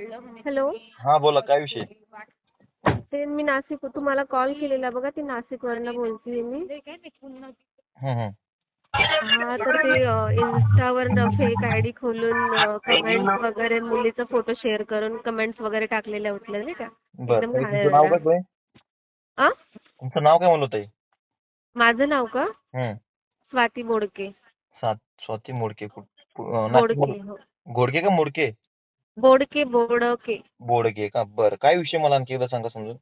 Hello हा बोला काय विषय? ते मी नाशिक तुम्हाला कॉल केलेला बघा ती नाशिकवरनं बोलते मी. हं, तर ते इन्स्टावरनं फेक आय डी खोलून कमेंट्स वगैरे मुलीचा फोटो शेअर करून कमेंट्स वगैरे टाकलेल्या होत्या नाही का? बरं एकदम ताई, तुमचं नाव घाणेरडा. कसं आहे? आ? तुमचं नाव काय म्हणलं ताई माझं नाव का? हं. स्वाती बोडके सात स्वाती मोडके अं, नाशिक बोडके. हो. घोडके का मोडके? बोडके बोडके. बोडके का? बरं. काय विषय मला आणखी एकदा सांगा समजून.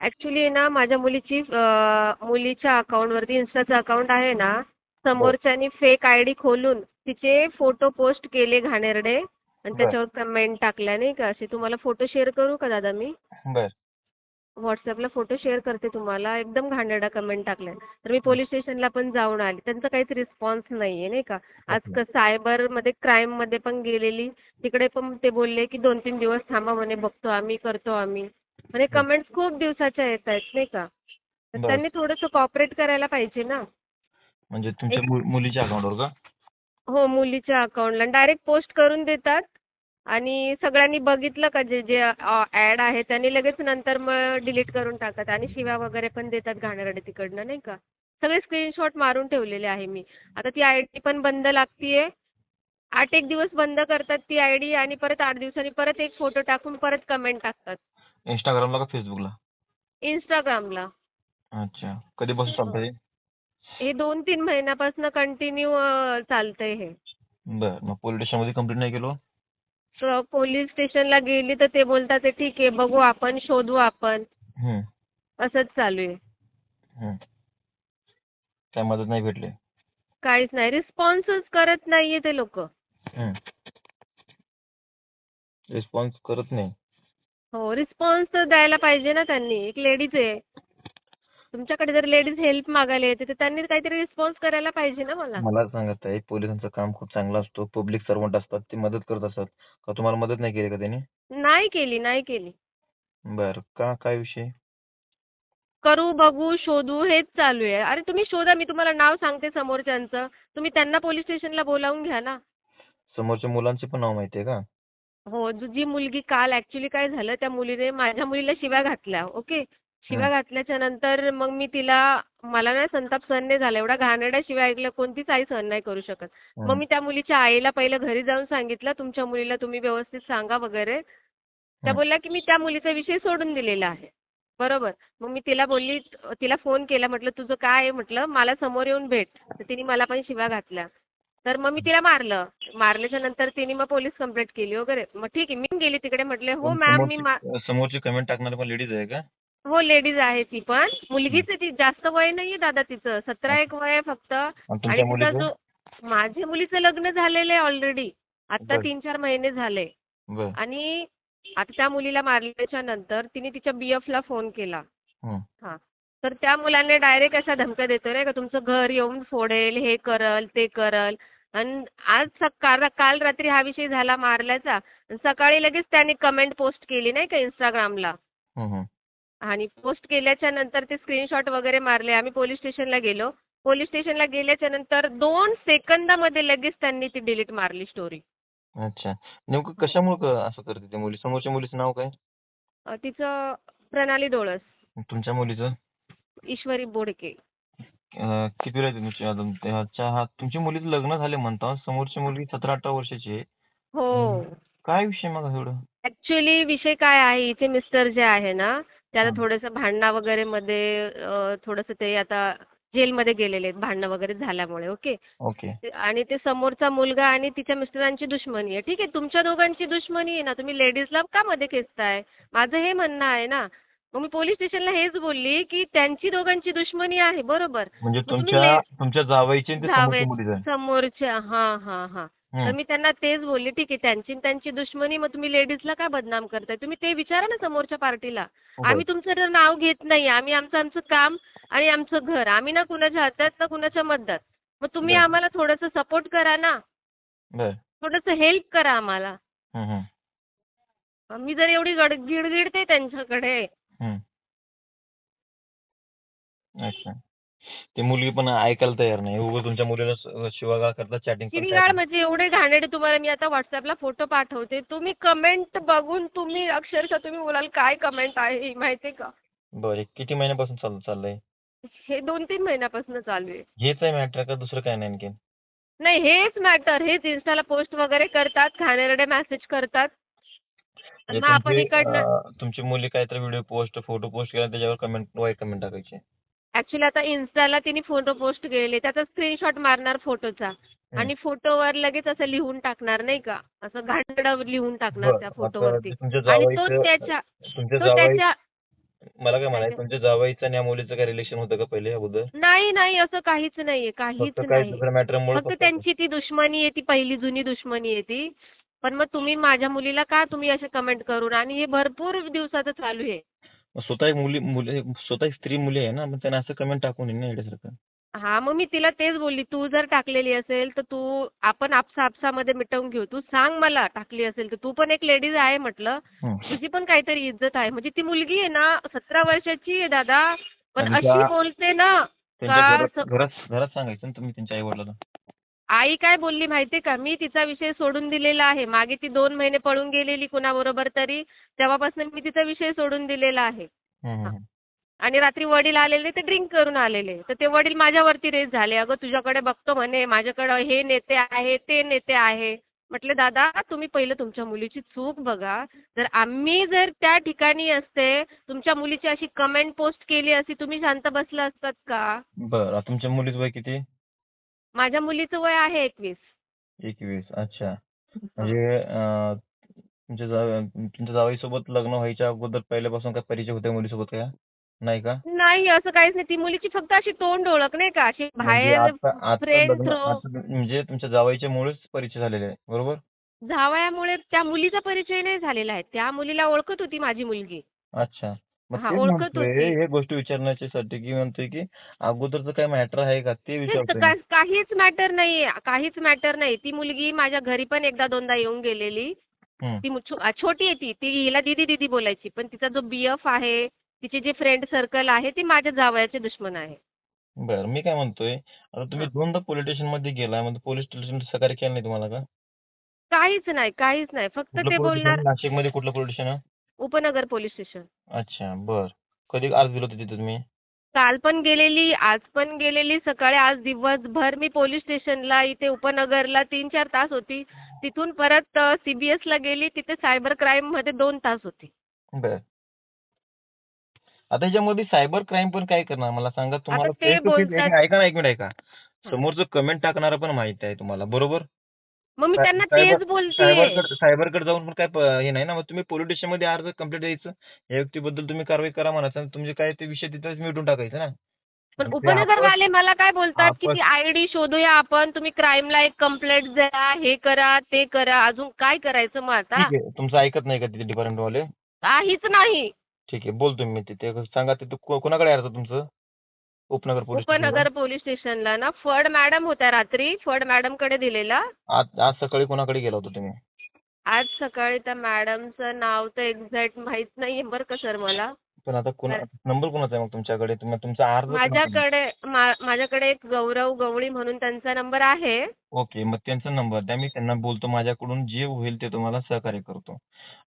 ऍक्च्युली ना माझ्या मुलीची अं, मुलीच्या अकाउंटवरती इन्स्टाचं अकाउंट आहे ना समोरच्यानी फेक आय डी खोलून तिचे फोटो पोस्ट केले घाणेरडे. आणि बर. त्याच्यावर कमेंट टाकल्या नाही का? असे तुम्हाला फोटो शेअर करू का दादा मी? बर. व्हॉट्सअपला फोटो शेअर करते तुम्हाला. एकदम घाणेरडा कमेंट टाकल्या. तर मी पोलीस स्टेशनला पण जाऊन आले. त्यांचा काहीच रिस्पॉन्स नाही आहे नाही का? आज अच्छा. क सायबरमध्ये क्राईममध्ये पण गेलेली. तिकडे पण ते बोलले की दोन तीन दिवस थांबा म्हणे बघतो आम्ही करतो आम्ही. म्हणजे कमेंट्स खूप दिवसाच्या येत आहेत नाही का? तर बरं. त्यांनी थोडंसं कॉपरेट करायला पाहिजे ना. म्हणजे तुमच्या मु- मुलीच्या अकाउंटवर का? हो मुलीच्या अकाउंटला डायरेक्ट पोस्ट करून देतात. आणि सगळ्यांनी बघितलं का जे जे ॲड आहे त्यांनी लगेच नंतर मग डिलीट करून टाकतात आणि शिव्या वगैरे पण देतात घाणेरडे तिकडनं नाही का? सगळे स्क्रीनशॉट मारून ठेवलेले आहे मी. आता ती आय डी पण बंद लागतीये. आठ एक दिवस बंद करतात ती आय डी आणि परत आठ दिवसांनी परत एक फोटो टाकून परत कमेंट टाकतात. इंस्टाग्रामला का फेसबुकला इंस्टाग्रामला अच्छा. कधीपासून चालतं हे? हे दोन तीन महिन्यापासून कंटिन्यू चालतंय हे. बरं. मग पोलीस स्टेशनमध्ये कंप्लेंट नाही केलं? पोलीस स्टेशनला गेली तर ते बोलतात ते ठीक आहे बघू आपण शोधू आपण. असंच चालू आहे. काय मदत नाही भेटली. काहीच नाही. रिस्पॉन्सच करत नाहीये ते लोक. रिस्पॉन्स करत नाही. हो रिस्पॉन्स तर द्यायला पाहिजे ना त्यांनी. एक लेडीज आहे. तुमच्याकडे जर लेडीज हेल्प मागायला येते तर त्यांनी काहीतरी रिस्पॉन्स करायला पाहिजे ना मला? मला सांगा ताई पोलिसांचं काम खूप चांगलं असतो. पब्लिक सर्वंट असतात ते मदत करत असतात. का तुम्हाला मदत नाही केली का त्यांनी? नाही केली नाही केली. बरं का? काय विषय? करू बघू शोधू हेच चालू आहे. अरे तुम्ही शोधा मी तुम्हाला नाव सांगते समोरच्यांचं. तुम्ही त्यांना पोलीस स्टेशनला बोलावून घ्या ना. समोरच्या मुलांचे पण नाव माहिती आहे का? हो जो- जी मुलगी काल ऍक्च्युली काय झालं त्या मुलीने माझ्या मुलीला शिव्या घातल्या ओके शिव्या घातल्याच्या नंतर मग मी तिला मला ना संताप सहन नाही झाला. एवढ्या घाणेरड्या शिव्या ऐकल्या कोणतीच आई सहन नाही करू शकत. मग. मी त्या मुलीच्या आईला पहिलं घरी जाऊन सांगितलं तुमच्या मुलीला तुम्ही व्यवस्थित सांगा वगैरे. त्या. बोलल्या की मी त्या मुलीचा विषय सोडून दिलेला आहे. बरोबर. मग मी तिला बोलली तिला फोन केला म्हटलं तुझं काय आहे? म्हटलं मला समोर येऊन भेट. तर तिने मला पण शिव्या घातल्या. तर मग मी तिला मारलं. मारल्याच्या नंतर तिने मग पोलीस कंप्लेंट केली वगैरे. मग ठीक आहे मी गेली तिकडे म्हटले हो मॅम मी समोरची कमेंट टाकणारी पण लेडीज आहे का? हो लेडीज आहे ती पण. मुलगीच आहे ती. जास्त वय नाहीये दादा तिचं. सतरा एक वय आहे फक्त. आणि आणि तुमच्या तिचा मुलीचं? जो माझ्या मुलीचं लग्न झालेलं आहे ऑलरेडी आता बरं. तीन चार महिने झाले. बर. आणि आता त्या मुलीला मारल्याच्या नंतर तिने तिच्या BF ला फोन केला. हं. हा. तर त्या मुलाने डायरेक्ट अशा धमक्या देतो नाही का तुमचं घर येऊन फोडेल हे करल ते करल. आणि आज सकाळ काल रात्री हा विषय झाला मारल्याचा. सकाळी लगेच त्याने कमेंट पोस्ट केली नाही का इंस्टाग्रामला हं, हं. आणि पोस्ट केल्याच्यानंतर ते स्क्रीनशॉट वगैरे मारले. आम्ही पोलीस स्टेशनला गेलो. पोलीस स्टेशनला गेल्याच्यानंतर दोन सेकंदामध्ये लगेच त्यांनी ती डिलीट मारली स्टोरी अच्छा. नेमकं कशामुळे असं करते ती मुली? समोरच्या मुलीचं नाव काय? तिचं प्रणाली डोळस. तुमच्या मुलीचं? ईश्वरी बोडके. अं, किती आहे तुमची अजून अच्छा हा तुमच्या मुलीचं लग्न झाले म्हणता. समोरची मुलगी सतरा अठरा वर्षाची आहे. हो. काय विषय मग हा एवढं? ऍक्च्युली विषय काय आहे? हिचे मिस्टर जे आहे ना त्याला. थोडंसं भांडणा वगैरे मध्ये थोडंसं ते आता जेलमध्ये गेलेले आहेत भांडणं वगैरे झाल्यामुळे ओके? ओके. आणि ते समोरचा मुलगा आणि तिच्या मिस्टरांची दुश्मनी आहे. ठीक आहे तुमच्या दोघांची दुश्मनी आहे ना तुम्ही लेडीजला का मध्ये खेचताय? माझं हे म्हणणं आहे ना. मग मी पोलीस स्टेशनला हेच बोलली की त्यांची दोघांची दुश्मनी आहे बरोबर. म्हणजे तुमच्या तुमच्या जावईची समोरच्या हा हा हा. तर हं. मी त्यांना तेच बोलले ठीक आहे त्यांची आणि त्यांची दुश्मनी मग तुम्ही लेडीजला काय बदनाम करताय तुम्ही ते विचारा ना समोरच्या पार्टीला बरं. आम्ही तुमचं नाव घेत नाही आम्ही आमचं आमचं काम आणि आमचं घर आम्ही ना कुणाच्या हातात ना कुणाच्या मदत मग तुम्ही. आम्हाला थोडंसं सपोर्ट करा ना थोडंसं हेल्प करा आम्हाला हं, हं. मी जर एवढी गड गिडगिडते त्यांच्याकडे हं. अच्छा ती मुलगी पण ऐकायला तयार नाही. उगाच तुमच्या मुलीला शिवागाळ करता चॅटिंग शिवीगाळ म्हणजे एवढे घाणेरडे तुम्हाला मी आता व्हॉट्सअपला फोटो पाठवते. तुम्ही कमेंट बघून तुम्ही अक्षरशः तुम्ही बोलाल काय कमेंट आहे? ही माहिती आहे का? बरं किती महिन्यापासून चालू चाललंय? हे दोन तीन महिन्यापासून चालू आहे. हेच आहे मॅटर का दुसरं काय नाही आणखीन? नाही हेच मॅटर हेच इन्स्टाला पोस्ट वगैरे करतात घाणेरडे मेसेज करतात. आणि मग आपण तुमची इकडनं अं, तुमची मुली काहीतरी व्हिडिओ पोस्ट फोटो पोस्ट केला त्याच्यावर कमेंट वाईट कमेंट टाकायची. ऍक्च्युली आता इन्स्टाला तिने फोटो पोस्ट केलेले. त्याचा स्क्रीनशॉट मारणार फोटोचा आणि फोटोवर लगेच असं लिहून टाकणार नाही का? असं घाणेरडं लिहून टाकणार त्या फोटोवरती आणि तो त्याच्या तो त्याच्या मला काय म्हणायचं? तुमच्या जावईचं आणि या मुलीचं काय रिलेशन होतं का पहिले अगोदर? नाही नाही असं काहीच नाहीये काहीच नाही. फक्त त्यांची ती दुश्मनी आहे ती पहिली जुनी दुश्मनी आहे ती. पण मग तुम्ही माझ्या मुलीला का तुम्ही असे कमेंट करून? आणि हे भरपूर दिवसाचं चालू आहे. स्वतः एक मुली मुली स्वतः एक स्त्री मुली आहे ना मग त्यांना असं कमेंट टाकून येईल ना येण्यासारखं हा मग मी तिला तेच बोलली तू जर टाकलेली असेल तर तू आपण आपसा आपसामध्ये मिटवून घेऊ. तू सांग मला टाकली असेल तर तू पण एक लेडीज आहे म्हटलं. तुझी पण काहीतरी इज्जत आहे. म्हणजे ती मुलगी आहे ना सतरा वर्षाची आहे दादा. पण अशी बोलते ना घरात घरात सांगायचं ना तुम्ही त्यांच्या आई वडिलांना आई काय बोलली माहितीये का? मी तिचा विषय सोडून दिलेला आहे. मागे ती दोन महिने पळून गेलेली कुणाबरोबर तरी तेव्हापासून मी तिचा विषय सोडून दिलेला आहे. आणि रात्री वडील आलेले ते ड्रिंक करून आलेले. तर ते वडील माझ्यावरती रेस झाले. अगं तुझ्याकडे बघतो म्हणे माझ्याकडं हे नेते आहे ते नेते आहे. म्हटले दादा तुम्ही पहिलं तुमच्या मुलीची चूक बघा. जर आम्ही जर त्या ठिकाणी असते तुमच्या मुलीची अशी कमेंट पोस्ट केली असती तुम्ही शांत बसला असतात का? बरं तुमच्या मुलीचं वय किती? माझ्या मुलीचं वय आहे एकवीस. एकवीस अच्छा. म्हणजे अं, तुमच्या जाव तुमच्या जावईसोबत लग्न व्हायच्या अगोदर पहिल्यापासून काय परिचय होते मुलीसोबत काय? नाही का? नाही असं काहीच नाही. ती मुलीची फक्त अशी तोंड ओळख नाही का? अशी म्हणजे बाहेर आता आता friend लग्न through. आता म्हणजे तुमच्या जावईच्या मुळेच परिचय झालेले आहे बरोबर? जावयामुळे त्या मुलीचा परिचय नाही झालेला आहे. त्या मुलीला ओळखत होती माझी मुलगी. अच्छा. मग हा, तेच ओळखत म्हणतोय होती. हे गोष्ट विचारण्याच्यासाठी की म्हणतोय की अगोदरचं काय मॅटर आहे का? ते तेच का- काहीच मॅटर नाही काहीच मॅटर नाही. ती मुलगी माझ्या घरी पण एकदा दोनदा येऊन गेलेली. हं. ती मु- छो- आ, छोटी आहे ती. ती हिला दीदी दीदी बोलायची. पण तिचा जो बी एफ आहे तिचे जे फ्रेंड सर्कल आहे ती माझ्या जावयाचे दुश्मन आहे. बरं मी काय म्हणतोय आता तुम्ही दोनदा पोलीस स्टेशनमध्ये गेलाय म्हणजे पोलीस स्टेशन सहकार्य केलं नाही तुम्हाला का? काहीच नाही काहीच नाही. फक्त कुठलं ते पोलीस बोलणार स्टेशन नाशिकमध्ये कुठलं police station Upnagar police station. अच्छा बर. कधी अर्ज दिलं होतं तिथे तुम्ही? काल पण गेलेली आज पण गेलेली सकाळी आज दिवसभर मी पोलीस स्टेशनला इथे उपनगरला तीन चार तास होती. तिथून परत सी बी एसला गेली तिथे सायबर क्राईममध्ये दोन तास होती. बर. आता याच्यामध्ये सायबर क्राईम पण काय करणार? मला सांगा तुम्हाला ते face to face- बोलतात- एक- ऐका ना एक मिनिट ऐका. समोरचं कमेंट टाकणारं पण माहीत आहे तुम्हाला बरोबर? मग मी त्यांना तेच बोलते. सायबरकडे जाऊन पण काय हे नाही ना मग तुम्ही पोलीस स्टेशनमध्ये अर्ज कंप्लेंट द्यायचं. या व्यक्तीबद्दल तुम्ही कारवाई करा म्हणायचं आणि तुमचे काय ते विषय तिथेच मिटून टाकायचं ना. पण उपनगरवाले मला काय बोलतात की ती आय डी शोधूया आपण तुम्ही क्राईमला एक कंप्लेंट द्या हे करा ते करा अजून काय करायचं मग आता? तुमचं ऐकत नाही का तिथे डिपार्टमेंट वाले? काहीच नाही. ठीक आहे बोलतो मी तिथे सांगा तिथे कोणाकडे आता तुमचं? उपनगर पोलीस? उपनगर पोलीस स्टेशनला ना. फड मॅडम होत्या रात्री. फड मॅडमकडे दिलेला. आज आज सकाळी कोणाकडे गेला होता तुम्ही? आज सकाळी त्या मॅडमचं नाव तर एक्झॅक्ट माहीत नाहीये बरं का सर मला. पण आता कोणा नंबर कोणाचा आहे मग तुमच्याकडे? तुम्ही तुमचा अर्ज? माझ्याकडे मा- माझ्याकडे एक गौरव गवळी म्हणून त्यांचा नंबर आहे. ओके मग त्यांचा नंबर द्या. मी त्यांना बोलतो. माझ्याकडून जे होईल ते तुम्हाला सहकार्य करतो.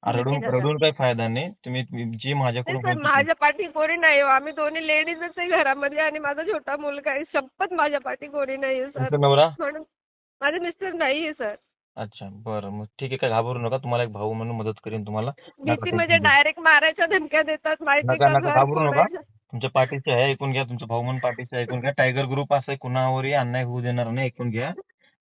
रडून दादा. रडून काही फायदा नाही. तुम्ही जे माझ्याकडून होईल ते- माझ्या पाठी कोणी नाही हो. आम्ही दोन्ही लेडीजच आहे घरामध्ये आणि माझा छोटा मुलगा आहे. शपथ माझ्या पाठी कोणी नाही आहे सर. तुमचा नवरा? म्हणून माझे मिस्टर नाही आहे सर. अच्छा बरं. मग ठीक आहे काय घाबरू नका. तुम्हाला एक भाऊ म्हणून मदत करीन तुम्हाला. भीती म्हणजे. डायरेक्ट मारायच्या धमक्या देतात माहिती नका का नका. घाबरू नका. तुमच्या पाठीचे आहे ऐकून घ्या. तुमचा भाऊ म्हणून आहे, ऐकून घ्या. टायगर ग्रुप असं कुणावरही अन्याय होऊ देणार नाही ऐकून घ्या.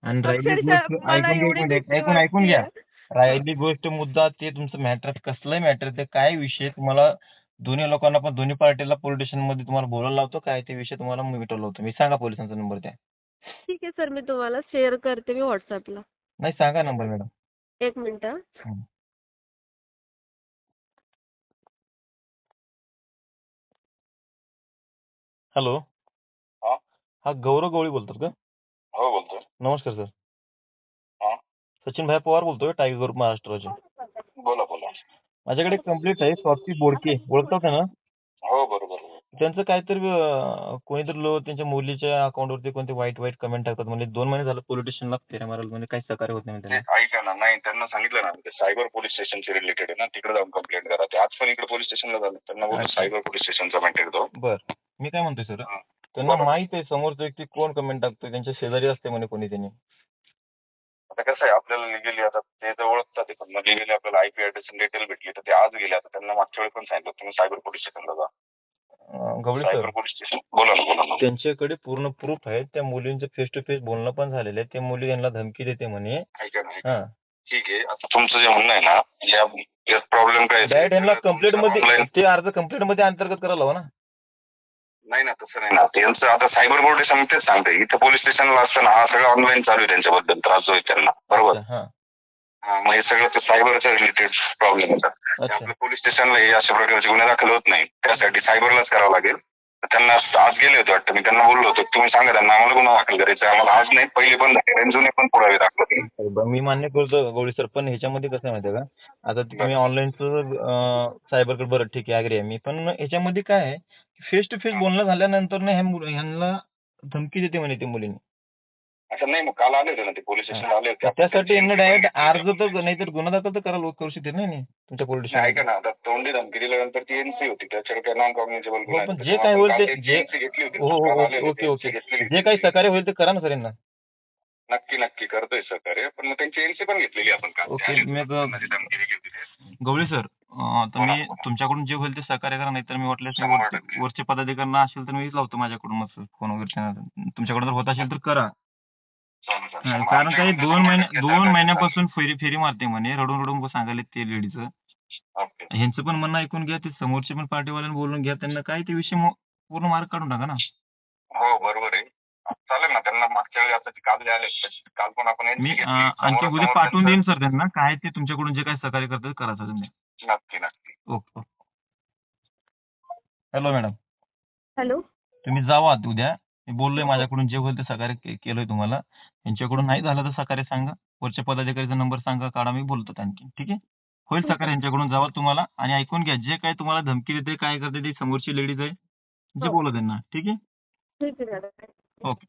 आणि राहिली गोष्ट ऐकून घ्या ऐकून ऐकून घ्या. राहिली गोष्ट मुद्दा ते तुमचं मॅटर कसलंही मॅटर ते काय विषय तुम्हाला दोन्ही लोकांना पण दोन्ही पार्टीला पोलीस स्टेशनमध्ये तुम्हाला बोलायला लावतो. काय ते विषय तुम्हाला मिटवला होतो. मी सांगा पोलिसांचा नंबर द्या. ठीक आहे सर. मी तुम्हाला शेअर करते मी व्हॉट्सअपला नाही सांगा नंबर मॅडम. एक मिनिट हं. हॅलो. हा? हा गौरव गवळी बोलतात का? हो बोलतोय. नमस्कार सर. हा? सचिन भाई पवार बोलतोय टायगर ग्रुप महाराष्ट्राचे बोला बोला. माझ्याकडे कंप्लीट आहे स्वाती बोडके. ओळखतात का? ना त्यांचं काहीतरी अं, कोणीतरी लोक त्यांच्या मुलीच्या अकाउंटवरती कोणते वाईट वाईट कमेंट टाकतात. म्हणजे दोन महिने झालं पोलीस स्टेशनला फेऱ्या मारायला. म्हणजे काही सहकार्य होत नाही ते त्यांना. ऐका ना. नाही त्यांना सांगितलं ना. ते सायबर पोलीस स्टेशनचे रिलेटेड आहे ना. तिकडे जाऊन कंप्लेंट करा. ते आज पण इकडे पोलीस स्टेशनला झालं. त्यांना अच्छा. सायबर पोलीस स्टेशनचा कॉन्टॅक्ट दो बर. मी काय म्हणतोय सर हा. त्यांना. माहीत आहे समोरचा व्यक्ती कोण कमेंट टाकतोय? त्यांच्या शेजारी असते म्हणे कोणी त्यांनी. आता कसं आहे आपल्याला लिगली आता ते तर ओळखतात ते. पण लिगली आपल्याला आयपी ऍड्रेस डिटेल भेटली तर ते आज गेले. आता त्यांना मागच्या वेळी पण सांगितलं तुम्ही सायबर पोलीस स्टेशनला जा. गवळी सर बोला ना बोला ना. त्यांच्याकडे पूर्ण प्रूफ आहे त्या मुलींचं फेस टू फेस बोलणं पण झालेलं आहे. त्या मुली त्यांना धमकी देते म्हणे. ऐका ना ऐका. हा. ठीक आहे. आता तुमचं जे म्हणणं आहे ना या यात प्रॉब्लेम काय आहे? डायरेक्ट यांना कंप्लेंटमध्ये Online- ते अर्ज कंप्लेंटमध्ये अंतर्गत करायला हवं ना? नाही ना तसं नाही ना. त्यांचं आता सायबर पोलीस स्टेशन तेच सांगते इथं पोलीस स्टेशनला असताना हा सगळं ऑनलाईन चालू आहे त्यांच्याबद्दल. त्रास आहे त्यांना. बरोबर? हा. हे सगळं ते सायबरच्या रिलेटेड प्रॉब्लेम येतात ते आपल्या पोलीस स्टेशनला हे अशा प्रकारचे गुन्हे दाखल होत नाही त्यासाठी सायबरलाच करावं लागेल. त्यांना आज गेले होते वाटतं. मी त्यांना बोललो होतो. तुम्ही सांगा त्यांना आम्हाला गुन्हा दाखल करायचा. आम्हाला आज नाही पहिले पण दाखल जुने पण पुरावे दाखवले बरं, मी मान्य करतो गवळी सर पण ह्याच्यामध्ये कसं आहे माहिती का? आता ते तुम्ही ऑनलाईनचं सायबरकडे बरं ठीक आहे ऍग्री आहे मी. पण ह्याच्यामध्ये काय आहे? फेस टू फेस बोलणं झाल्यानंतर ह्यांना धमकी देते म्हणे त्या मुलीने. असं नाही मग काल आले होते ना ते पोलीस स्टेशनला आले होते त्यासाठी यांना डायरेक्ट अर्ज तर नाहीतर गुन्हा दाखल तर करायला करू शकते नाही नाही तुमच्या पोलीस नाही, ऐका ना आता तोंडी धमकी दिल्यानंतर ती एनसी होती त्याच्यावर काय नॉन कॉग्निजेबल हो, पण जे काय होईल ते- जे- घेतली होती हो हो हो, ओके ओके जे काही होती. सहकार्य होईल ते करा ना सर यांना नक्की नक्की करतोय सहकार्य पण मग त्यांची एनसी पण घेतलेली आपण. गवळी सर आता बोला, मी. तुमच्याकडून जे होईल ते सहकार्य करा नाहीतर मी वाटल्यास मी शंभर वरचे पदाधिकाऱ्यांना असेल तर मी लावतो माझ्याकडून मग फोन वगैरे. तुमच्याकडून जर होत असेल तर करा. हा, कारण कडे दोन महिने दोन महिन्यापासून फेरी फेरी मारते म्हणे. रडून रडून सांगायला ते लेडीचं ओके. ह्यांचं पण म्हणणं ऐकून घ्या ते समोरचे पण पार्टीवाल्यांना बोलून घ्या. त्यांना काय ते विषय मो- पूर्ण मार्क काढून टाका ना. हो बरोबर आहे. चालेल ना त्यांना मागच्या वेळी आता ते काल जे आले काल पण आपण मी घेतली. अं, आणखी समोरासमोर उद्या पाठवून देईन त्यांचं- सर त्यांना. काय ते तुमच्याकडून जे काय सहकार्य करतात करा सर तुम्ही नक्की नक्की. ओके हॅलो मॅडम हॅलो तुम्ही जावा उद्या. मी बोललोय माझ्याकडून जे होईल ते सहकार्य के- केलंय तुम्हाला. यांच्याकडून नाही झालं तर सहकार्य सांगा. वरच्या पदाधिकारीचा नंबर सांगा काढा मी बोलतो आणखी ठीक आहे? होईल सहकार्य यांच्याकडून जावा तुम्हाला. आणि ऐकून घ्या जे काय तुम्हाला धमकी देते काय करते ती समोरची लेडीज आहे जे हो. बोला त्यांना ठीक आहे? ओके.